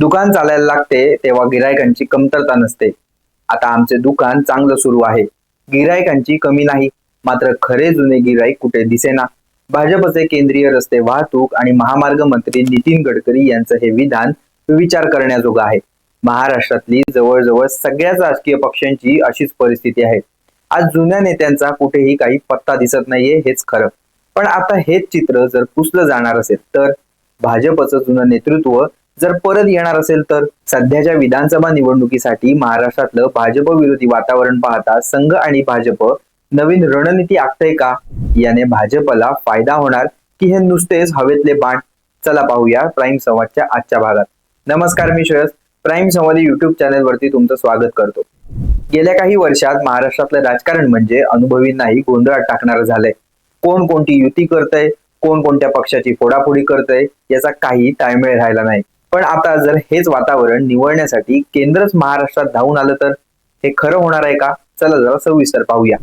दुकान चालायला लागते तेव्हा गिरायकांची कमतरता नसते. आता आमचे दुकान चांगलं सुरू आहे. गिरायकांची कमी नाही मात्र खरे जुने गिराईक कुठे दिसेना. भाजपचे केंद्रीय रस्ते वाहतूक आणि महामार्ग मंत्री नितीन गडकरी यांचं हे विधान विचार करण्याजोगं आहे. महाराष्ट्रातली जवळजवळ सगळ्याच राजकीय पक्षांची अशीच परिस्थिती आहे. आज जुन्या नेत्यांचा कुठेही काही पत्ता दिसत नाहीये हेच खरं. पण आता हेच चित्र जर पुसलं जाणार असेल तर भाजपचं जुनं नेतृत्व जर परत येणार असेल तर सध्याच्या विधानसभा निवडणुकीसाठी महाराष्ट्रातलं भाजप विरोधी वातावरण पाहता संघ आणि भाजप नवीन रणनीती आखतय का? याने भाजपला फायदा होणार की हे नुसतेच हवेतले बाण? चला पाहूया प्राईम संवादच्या आजच्या भागात. नमस्कार मी श्रेयस. प्राईम संवाद युट्यूब चॅनलवरती तुमचं स्वागत करतो. गेल्या काही वर्षात महाराष्ट्रातलं राजकारण म्हणजे अनुभवींनाही गोंधळात टाकणारं झालंय. कोण कोणती युती करतय? कोण कोणत्या पक्षाची फोडाफोडी करतय? याचा काही ताळमेळ राहिला नाही. पण आता जर हेच वातावरण निवळण्यासाठी केंद्रच महाराष्ट्रात धावून आलं तर हे खरं होणार आहे का? चला जरा सविस्तर पाहूया.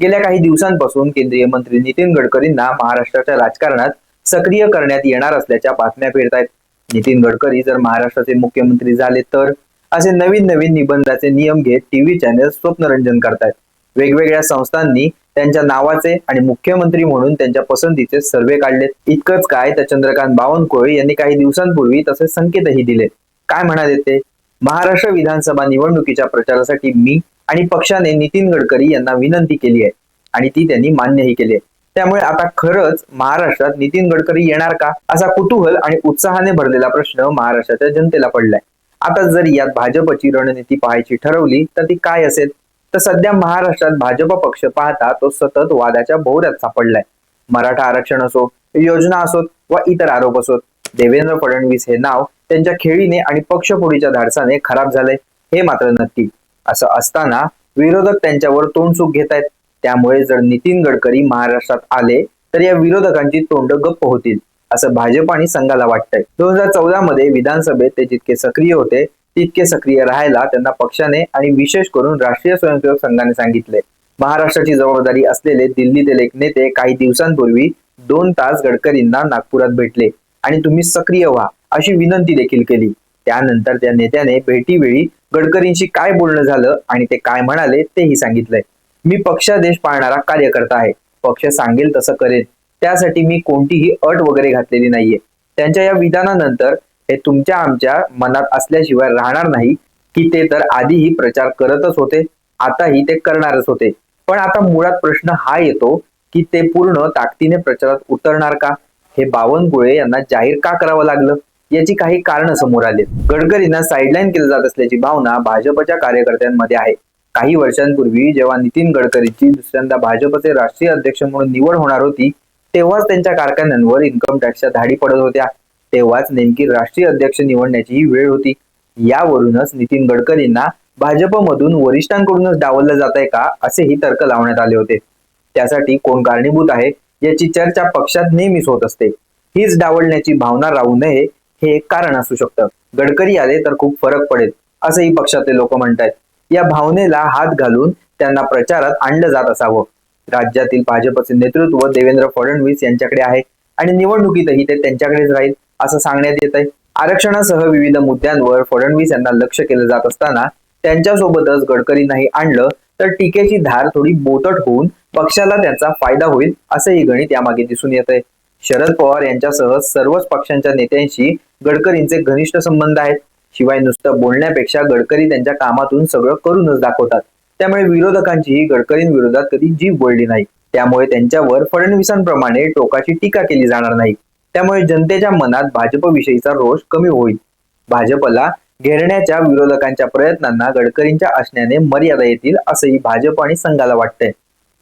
गेल्या काही दिवसांपासून केंद्रीय मंत्री नितीन गडकरींना महाराष्ट्राच्या राजकारणात सक्रिय करण्यात येणार असल्याच्या बातम्या फिरत आहेत नितीन गडकरी जर महाराष्ट्राचे मुख्यमंत्री झाले तर असे नवीन नवीन निबंधाचे नियम घेत टीव्ही चॅनल स्वप्नरंजन करतायत. वेगवेगळ्या संस्थांनी त्यांच्या नावाचे आणि मुख्यमंत्री म्हणून त्यांच्या पसंतीचे सर्वे काढलेत. इतकंच काय तर चंद्रकांत बावनकुळे यांनी काही दिवसांपूर्वी तसे संकेतही दिले काय म्हणाले ते? महाराष्ट्र विधानसभा निवडणुकीच्या प्रचारासाठी मी आणि पक्षाने नितीन गडकरी यांना विनंती केली आहे आणि ती त्यांनी मान्यही केली आहे. त्यामुळे आता खरंच महाराष्ट्रात नितीन गडकरी येणार का? असा कुतूहल आणि उत्साहाने भरलेला प्रश्न महाराष्ट्राच्या जनतेला पडलाय. आता जर यात भाजपची रणनीती पाहायची ठरवली तर ती काय असेल? तर सध्या महाराष्ट्रात भाजप पक्ष पाहता तो सतत वादाच्या भोवऱ्यात सापडलाय. मराठा आरक्षण असो योजना असोत वा इतर आरोप असोत देवेंद्र फडणवीस हे नाव त्यांच्या खेळीने आणि पक्षफोडीच्या धाडसाने खराब झालंय हे मात्र नक्की. असं असताना विरोधक त्यांच्यावर तोंडसुख घेत आहेत त्यामुळे जर नितीन गडकरी महाराष्ट्रात आले तर या विरोधकांची तोंड गप्प होतील असं भाजप आणि संघाला वाटतंय. दोन हजार चौदा मध्ये विधानसभेत ते जितके सक्रिय होते तितके सक्रिय राहायला त्यांना पक्षाने आणि विशेष करून राष्ट्रीय स्वयंसेवक संघाने सांगितले. महाराष्ट्राची जबाबदारी असलेले दिल्लीतील एक नेते काही दिवसांपूर्वी दोन तास गडकरींना नागपुरात भेटले. आणि तुम्ही सक्रिय व्हा अशी विनंती देखील केली. त्यानंतर त्या नेत्याने भेटीवेळी गडकरींशी काय बोलणं झालं आणि ते काय म्हणाले तेही सांगितलंय. मी पक्षादेश पाळणारा कार्यकर्ता आहे. पक्ष सांगेल तसं करेन. त्यासाठी मी कोणतीही अट वगैरे घातलेली नाहीये. त्यांच्या या विधानानंतर हे तुमच्या आमच्या मनात असल्याशिवाय राहणार नाही की ते तर आधीही प्रचार करतच होते आताही ते करणारच होते. पण आता मुळात प्रश्न हा येतो की ते पूर्ण ताकदीने प्रचारात उतरणार का? हे बावनकुळे यांना जाहीर का करावं लागलं? याची काही कारण समोर आली गडकरींना साईडलाईन केलं जात असल्याची भावना भाजपच्या कार्यकर्त्यांमध्ये आहे. काही वर्षांपूर्वी जेव्हा नितीन गडकरींची दुसऱ्यांदा भाजपचे राष्ट्रीय अध्यक्ष म्हणून निवड होणार होती तेव्हाच त्यांच्या कारखान्यांवर इन्कम टॅक्सच्या धाडी पडत होत्या. तेव्हाच नेमकी राष्ट्रीय अध्यक्ष निवडण्याची ही वेळ होती. यावरूनच नितीन गडकरींना भाजपमधून वरिष्ठांकडूनच डावललं जात आहे का असेही तर्क लावण्यात आले होते. त्यासाठी कोण कारणीभूत आहे याची चर्चा पक्षात नेहमीच होत असते. हीच डावलण्याची भावना राहू नये हे एक कारण असू शकतं. गडकरी आले तर खूप फरक पडेल असंही पक्षातले लोक म्हणतात या भावनेला हात घालून त्यांना प्रचारात आणलं जात असावं. राज्यातील भाजपचे नेतृत्व देवेंद्र फडणवीस यांच्याकडे आहे आणि निवडणुकीतही ते त्यांच्याकडेच राहील. असं सांगण्यात येत आहे आरक्षणासह विविध मुद्द्यांवर फडणवीस यांना लक्ष केलं जात असताना त्यांच्यासोबतच गडकरींनाही आणलं तर टीकेची धार थोडी बोतट होऊन पक्षाला त्याचा फायदा होईल असंही गणित यामागे दिसून येत आहे शरद पवार यांच्यासह सर्वच पक्षांच्या नेत्यांशी गडकरींचे घनिष्ठ संबंध आहेत. शिवाय नुसतं बोलण्यापेक्षा गडकरी त्यांच्या कामातून सगळं करूनच दाखवतात. त्यामुळे विरोधकांचीही गडकरींविरोधात कधी जीभ बोलली नाही. त्यामुळे त्यांच्यावर फडणवीसांप्रमाणे टोकाची टीका केली जाणार नाही. त्यामुळे जनतेच्या मनात भाजपविषयीचा रोष कमी होईल. भाजपला घेरण्याच्या विरोधकांच्या प्रयत्नांना गडकरींच्या असण्याने मर्यादा येतील असंही भाजप आणि संघाला वाटतंय.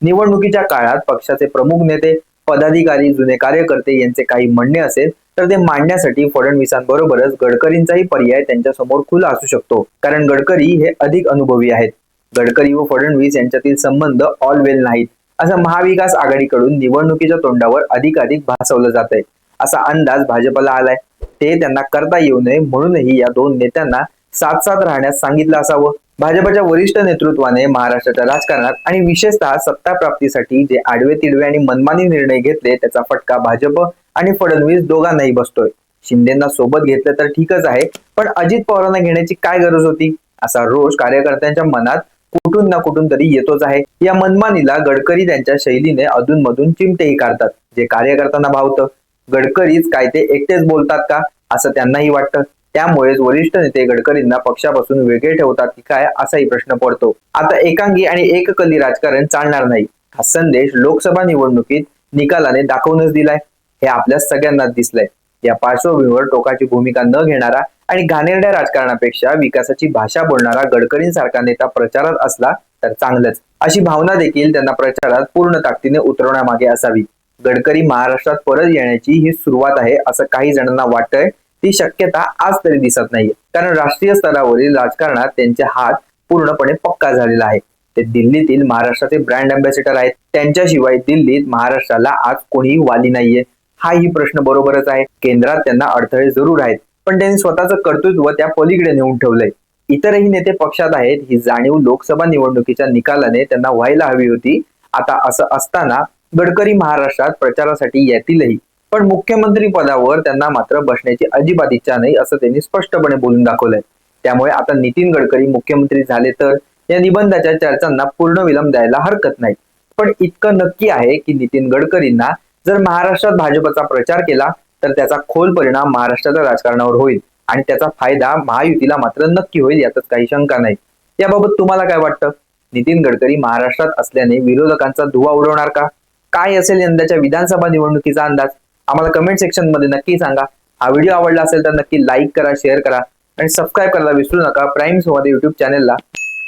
निवडणुकीच्या काळात पक्षाचे प्रमुख नेते पदाधिकारी जुने कार्यकर्ते यांचे काही म्हणणे असेल तर ते मांडण्यासाठी फडणवीसांबरोबरच गडकरींचाही पर्याय त्यांच्यासमोर खुला असू शकतो. कारण गडकरी हे अधिक अनुभवी आहेत. गडकरी व फडणवीस यांच्यातील संबंध ऑल वेल नाहीत. असं महाविकास आघाडीकडून निवडणुकीच्या तोंडावर अधिकाधिक भासवलं जात आहे असा अंदाज भाजपला आलाय. ते त्यांना करता येऊ नये म्हणूनही या दोन नेत्यांना साथ साथ राहण्यास सांगितलं असावं. भाजपच्या वरिष्ठ नेतृत्वाने महाराष्ट्राच्या राजकारणात आणि विशेषतः सत्ता प्राप्तीसाठी जे आडवे तिडवे आणि मनमानी निर्णय घेतले त्याचा फटका भाजप आणि फडणवीस दोघांनाही बसतोय. शिंदेना सोबत घेतलं तर ठीकच आहे पण अजित पवारांना घेण्याची काय गरज होती? असा रोष कार्यकर्त्यांच्या मनात कुठून ना कुठून तरी येतोच आहे. या मनमानीला गडकरी त्यांच्या शैलीने अधूनमधून चिमटेही काढतात जे कार्यकर्त्यांना भावतं. गडकरीच काय ते एकटेच बोलतात का? असं त्यांनाही वाटतं. त्यामुळेच वरिष्ठ नेते गडकरींना पक्षापासून वेगळे ठेवतात की काय असाही प्रश्न पडतो. आता एकांगी आणि एककली राजकारण चालणार नाही. हा संदेश लोकसभा निवडणुकीत निकालाने दाखवूनच दिलाय. हे आपल्या सगळ्यांनाच दिसलंय. या पार्श्वभूमीवर टोकाची भूमिका न घेणारा आणि घाणेरड्या राजकारणापेक्षा विकासाची भाषा बोलणारा गडकरींसारखा नेता प्रचारात असला तर चांगलंच. अशी भावना देखील त्यांना प्रचारात पूर्ण ताकदीने उतरवण्यामागे असावी. गडकरी महाराष्ट्रात परत येण्याची ही सुरुवात आहे असं काही जणांना वाटतंय. ती शक्यता आज तरी दिसत नाहीये. कारण राष्ट्रीय स्तरावरील राजकारणात त्यांचे हात पूर्णपणे पक्का झालेला आहे. ते दिल्लीतील महाराष्ट्राचे ब्रँड अँबॅसेडर आहेत. त्यांच्याशिवाय दिल्लीत महाराष्ट्राला आज कोणीही वाली नाहीये. हाही प्रश्न बरोबरच आहे. केंद्रात त्यांना अडथळे जरूर आहेत. पण त्यांनी स्वतःचं कर्तृत्व त्या पलीकडे नेऊन ठेवलंय. इतरही नेते पक्षात आहेत. ही जाणीव लोकसभा निवडणुकीच्या निकालाने त्यांना व्हायला हवी होती. आता असं असताना गडकरी महाराष्ट्रात प्रचारासाठी येतीलही. पण मुख्यमंत्री पदावर त्यांना मात्र बसण्याची अजिबात इच्छा नाही असं त्यांनी स्पष्टपणे बोलून दाखवलंय. त्यामुळे आता नितीन गडकरी मुख्यमंत्री झाले तर या निबंधाच्या चर्चांना पूर्ण विलंब द्यायला हरकत नाही. पण इतकं नक्की आहे की नितीन गडकरींना जर महाराष्ट्रात भाजपचा प्रचार केला तर त्याचा खोल परिणाम महाराष्ट्राच्या राजकारणावर होईल आणि त्याचा फायदा महायुतीला मात्र नक्की होईल यातच काही शंका नाही. याबाबत तुम्हाला काय वाटतं? नितीन गडकरी महाराष्ट्रात असल्याने विरोधकांचा धुवा उडवणार का? काय असेल यंदाच्या विधानसभा निवडणुकीचा अंदाज आम्हाला कमेंट सेक्शनमध्ये नक्की सांगा. हा व्हिडिओ आवडला असेल तर नक्की लाईक करा शेअर करा आणि सबस्क्राईब करायला विसरू नका. प्राईम सोबत युट्यूब चॅनेलला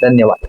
धन्यवाद.